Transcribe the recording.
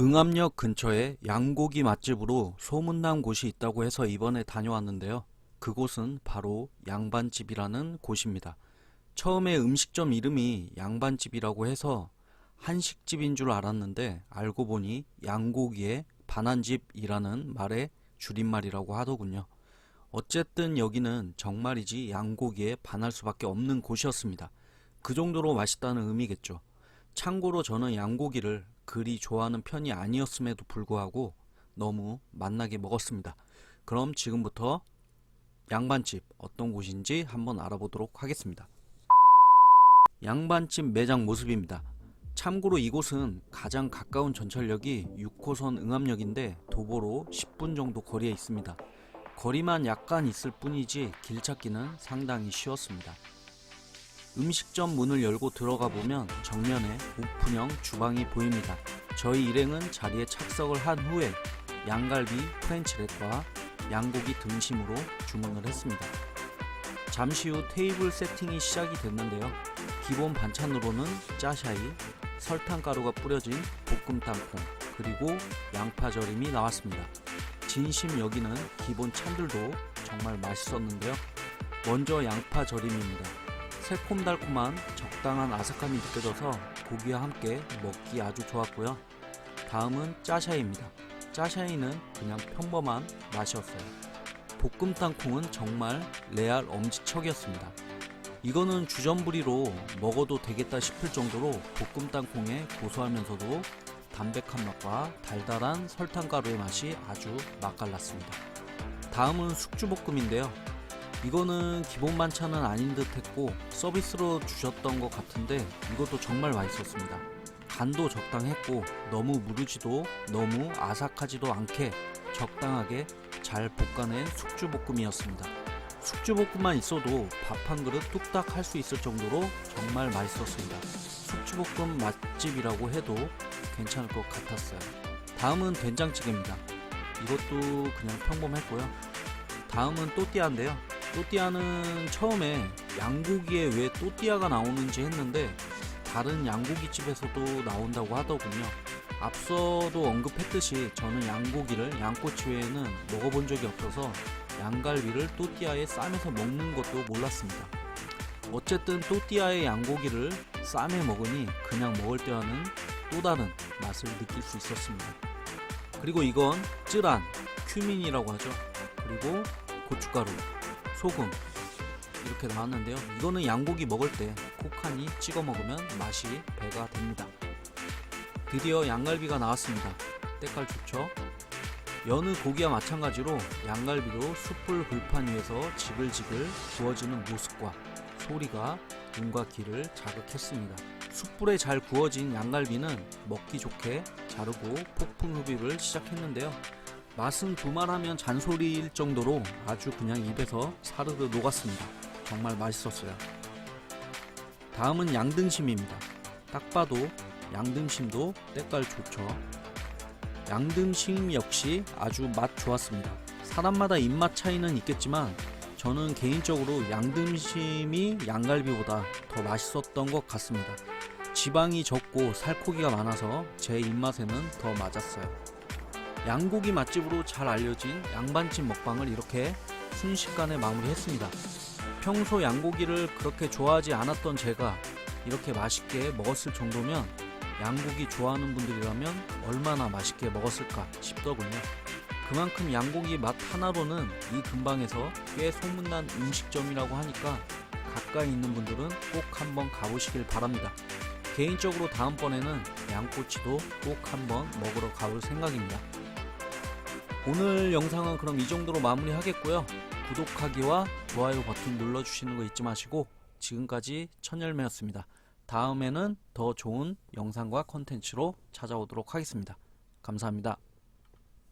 응암역 근처에 양고기 맛집으로 소문난 곳이 있다고 해서 이번에 다녀왔는데요. 그곳은 바로 양반집이라는 곳입니다. 처음에 음식점 이름이 양반집이라고 해서 한식집인 줄 알았는데 알고 보니 양고기의 반한집이라는 말의 줄임말이라고 하더군요. 어쨌든 여기는 정말이지 양고기에 반할 수밖에 없는 곳이었습니다. 그 정도로 맛있다는 의미겠죠. 참고로 저는 양고기를 그리 좋아하는 편이 아니었음에도 불구하고 너무 맛나게 먹었습니다. 그럼 지금부터 양반집 어떤 곳인지 한번 알아보도록 하겠습니다. 양반집 매장 모습입니다. 참고로 이곳은 가장 가까운 전철역이 6호선 응암역인데 도보로 10분 정도 거리에 있습니다. 거리만 약간 있을 뿐이지 길 찾기는 상당히 쉬웠습니다. 음식점 문을 열고 들어가 보면 정면에 오픈형 주방이 보입니다. 저희 일행은 자리에 착석을 한 후에 양갈비 프렌치렛과 양고기 등심으로 주문을 했습니다. 잠시 후 테이블 세팅이 시작이 됐는데요. 기본 반찬으로는 짜샤이, 설탕가루가 뿌려진 볶음 땅콩, 그리고 양파 절임이 나왔습니다. 진심 여기는 기본 찬들도 정말 맛있었는데요. 먼저 양파 절임입니다. 새콤달콤한 적당한 아삭함이 느껴져서 고기와 함께 먹기 아주 좋았고요. 다음은 짜샤이입니다. 짜샤이는 그냥 평범한 맛이었어요. 볶음 땅콩은 정말 레알 엄지척이었습니다. 이거는 주전부리로 먹어도 되겠다 싶을 정도로 볶음 땅콩의 고소하면서도 담백한 맛과 달달한 설탕가루의 맛이 아주 맛깔났습니다. 다음은 숙주볶음인데요. 이거는 기본 반찬은 아닌 듯 했고 서비스로 주셨던 것 같은데 이것도 정말 맛있었습니다. 간도 적당했고 너무 무르지도 너무 아삭하지도 않게 적당하게 잘 볶아낸 숙주볶음이었습니다. 숙주볶음만 있어도 밥 한 그릇 뚝딱 할 수 있을 정도로 정말 맛있었습니다. 숙주볶음 맛집이라고 해도 괜찮을 것 같았어요. 다음은 된장찌개입니다. 이것도 그냥 평범했고요. 다음은 또띠아인데요. 또띠아는 처음에 양고기에 왜 또띠아가 나오는지 했는데 다른 양고기 집에서도 나온다고 하더군요. 앞서도 언급했듯이 저는 양고기를 양꼬치 외에는 먹어본 적이 없어서 양갈비를 또띠아에 싸매서 먹는 것도 몰랐습니다. 어쨌든 또띠아의 양고기를 싸매 먹으니 그냥 먹을 때와는 또 다른 맛을 느낄 수 있었습니다. 그리고 이건 쯔란, 큐민이라고 하죠. 그리고 고춧가루, 소금 이렇게 나왔는데요. 이거는 양고기 먹을 때 콕하니 찍어 먹으면 맛이 배가 됩니다. 드디어 양갈비가 나왔습니다. 때깔 좋죠? 여느 고기와 마찬가지로 양갈비도 숯불 불판 위에서 지글지글 구워지는 모습과 소리가 눈과 귀를 자극했습니다. 숯불에 잘 구워진 양갈비는 먹기 좋게 자르고 폭풍 흡입을 시작했는데요. 맛은 두말하면 잔소리일 정도로 아주 그냥 입에서 사르르 녹았습니다. 정말 맛있었어요. 다음은 양등심입니다. 딱 봐도 양등심도 때깔 좋죠. 양등심 역시 아주 맛 좋았습니다. 사람마다 입맛 차이는 있겠지만 저는 개인적으로 양등심이 양갈비보다 더 맛있었던 것 같습니다. 지방이 적고 살코기가 많아서 제 입맛에는 더 맞았어요. 양고기 맛집으로 잘 알려진 양반집 먹방을 이렇게 순식간에 마무리했습니다. 평소 양고기를 그렇게 좋아하지 않았던 제가 이렇게 맛있게 먹었을 정도면 양고기 좋아하는 분들이라면 얼마나 맛있게 먹었을까 싶더군요. 그만큼 양고기 맛 하나로는 이 근방에서 꽤 소문난 음식점이라고 하니까 가까이 있는 분들은 꼭 한번 가보시길 바랍니다. 개인적으로 다음번에는 양꼬치도 꼭 한번 먹으러 가볼 생각입니다. 오늘 영상은 그럼 이 정도로 마무리 하겠고요. 구독하기와 좋아요 버튼 눌러주시는 거 잊지 마시고 지금까지 천열매였습니다. 다음에는 더 좋은 영상과 컨텐츠로 찾아오도록 하겠습니다. 감사합니다.